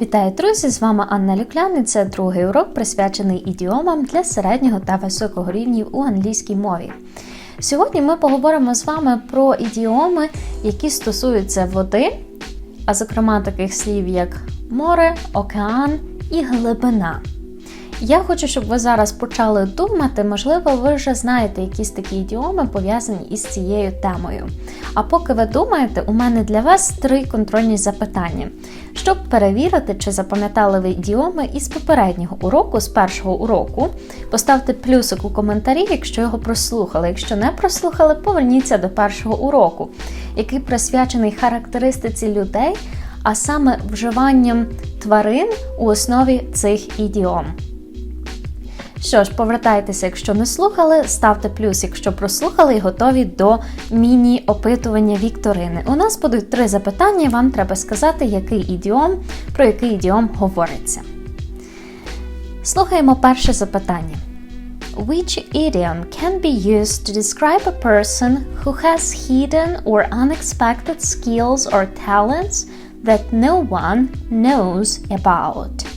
Вітаю, друзі! З вами Анна Люклян і це другий урок, присвячений ідіомам для середнього та високого рівнів у англійській мові. Сьогодні ми поговоримо з вами про ідіоми, які стосуються води, а зокрема таких слів, як море, океан і глибина. Я хочу, щоб ви зараз почали думати, можливо, ви вже знаєте якісь такі ідіоми пов'язані із цією темою. А поки ви думаєте, у мене для вас три контрольні запитання. Щоб перевірити, чи запам'ятали ви ідіоми із попереднього уроку, з першого уроку, поставте плюсик у коментарі, якщо його прослухали. Якщо не прослухали, поверніться до першого уроку, який присвячений характеристиці людей, а саме вживанням тварин у основі цих ідіом. Що ж, повертайтеся, якщо не слухали, ставте плюс, якщо прослухали і готові до міні-опитування Вікторини. У нас будуть три запитання, вам треба сказати, який ідіом, про який ідіом говориться. Слухаємо перше запитання. Which idiom can be used to describe a person who has hidden or unexpected skills or talents that no one knows about?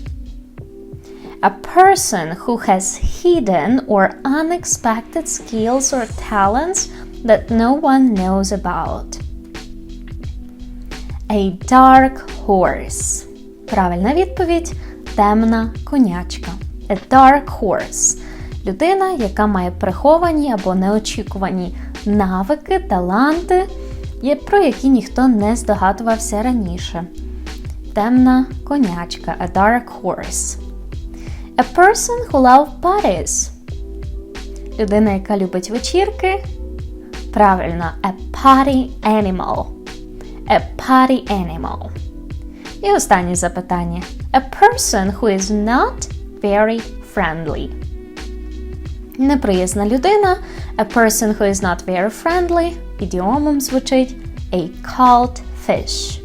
A person who has hidden or unexpected skills or talents that no one knows about. A dark horse. Правильна відповідь темна конячка. A dark horse. Людина, яка має приховані або неочікувані навики, таланти, про які ніхто не здогадувався раніше. Темна конячка. A dark horse. A person who loves parties. Людина, яка любить вечірки. Правильно, a party animal. A party animal. І останнє запитання. A person who is not very friendly. Неприязна людина. A person who is not very friendly. Ідіомом звучить a cold fish.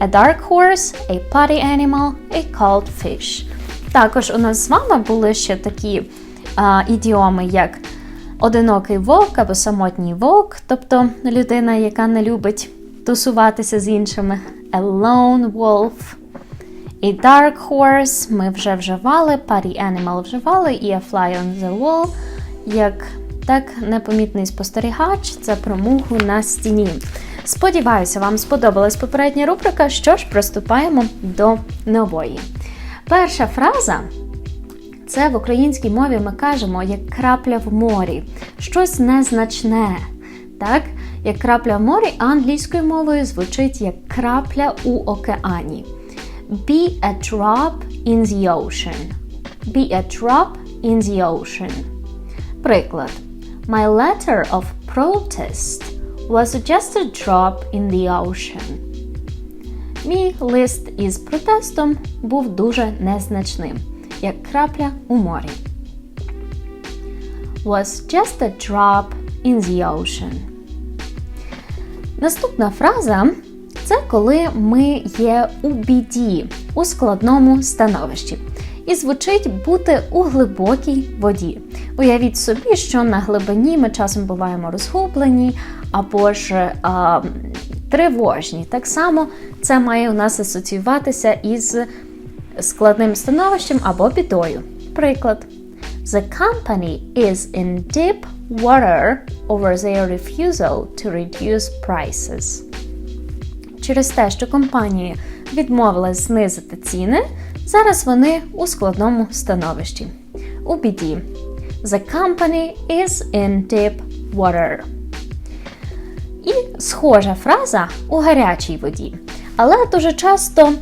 A dark horse, a party animal, a cold fish. Також у нас з вами були ще такі а, ідіоми, як одинокий вовк або самотній вовк, тобто людина, яка не любить тусуватися з іншими. A lone wolf. І dark horse ми вже вживали, party animal вживали, і a fly on the wall, як так непомітний спостерігач, це про муху на стіні. Сподіваюся, вам сподобалась попередня рубрика. Що ж, приступаємо до нової. Перша фраза це в українській мові ми кажемо як крапля в морі, щось незначне. Так? Як крапля в морі англійською мовою звучить як крапля у океані. Be a drop in the ocean. Be a drop in the ocean. Приклад. My letter of protest was just a drop in the ocean. Мій лист із протестом був дуже незначним, як крапля у морі. Was just a drop in the ocean. Наступна фраза це коли ми є у біді, у складному становищі. І звучить бути у глибокій воді. Уявіть собі, що на глибині ми часом буваємо розгублені або ж а, тривожні. Так само це має у нас асоціюватися із складним становищем або бідою. Приклад. The company is in deep water over their refusal to reduce prices. Через те, що компанія відмовилась знизити ціни, зараз вони у складному становищі. У біді. The company is in deep water. І схожа фраза у гарячій воді. Але дуже часто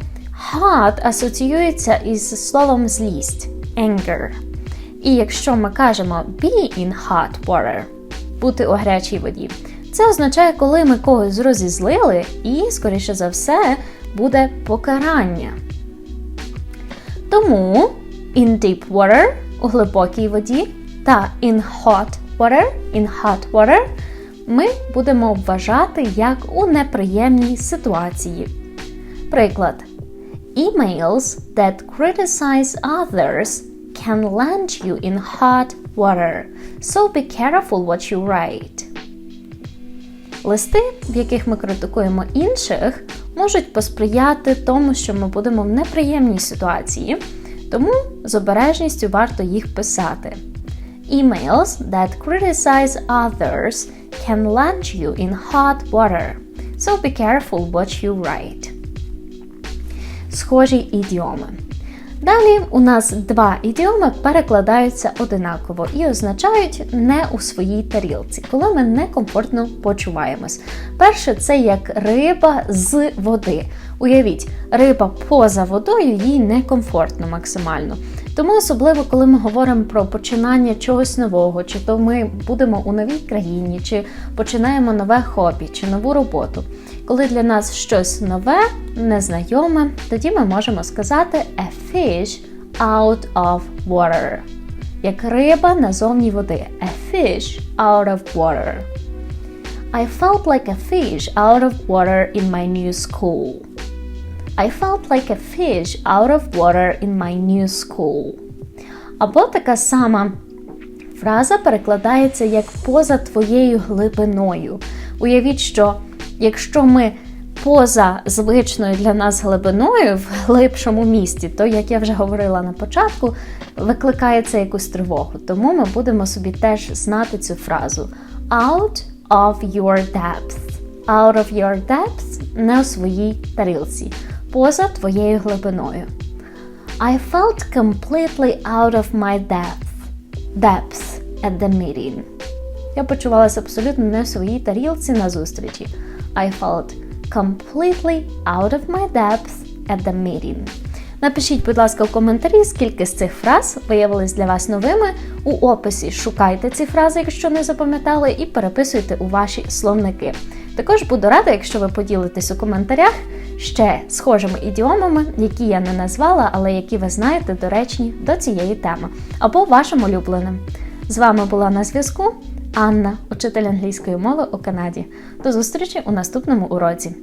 hot асоціюється із словом злість anger. І якщо ми кажемо be in hot water, бути у гарячій воді, це означає, коли ми когось розізлили, і, скоріше за все, буде покарання. Тому in deep water у глибокій воді та in hot water, in hot water ми будемо вважати як у неприємній ситуації. Приклад. Emails that criticize others can land you in hot water, so be careful what you write. Листи, в яких ми критикуємо інших, можуть посприяти тому, що ми будемо в неприємній ситуації, тому з обережністю варто їх писати. Emails that criticize others can land you in hot water, so be careful what you write. Схожі ідіоми. Далі у нас два ідіоми перекладаються одинаково і означають не у своїй тарілці, коли ми некомфортно почуваємось. Перше, це як риба з води. Уявіть, риба поза водою їй некомфортно максимально. Тому особливо, коли ми говоримо про починання чогось нового, чи то ми будемо у новій країні, чи починаємо нове хобі, чи нову роботу. Коли для нас щось нове, незнайоме, тоді ми можемо сказати a fish out of water. Як риба назовні води. A fish out of water. I felt like a fish out of water in my new school. I felt like a fish out of water in my new school. Або така сама фраза перекладається як поза твоєю глибиною. Уявіть, що якщо ми поза звичною для нас глибиною в глибшому місті, то, як я вже говорила на початку, викликає це якусь тривогу. Тому ми будемо собі теж знати цю фразу out of your depth. Out of your depth не у своїй тарілці, поза твоєю глибиною. I felt completely out of my depth. Depth at the meeting. Я почувалася абсолютно не в своїй тарілці на зустрічі. I felt completely out of my depth at the meeting. Напишіть, будь ласка, в коментарі, скільки з цих фраз виявились для вас новими. У описі шукайте ці фрази, якщо не запам'ятали, і переписуйте у ваші словники. Також буду рада, якщо ви поділитесь у коментарях ще схожими ідіомами, які я не назвала, але які ви знаєте доречні до цієї теми, або вашим улюбленим. З вами була на зв'язку Анна, учитель англійської мови у Канаді. До зустрічі у наступному уроці.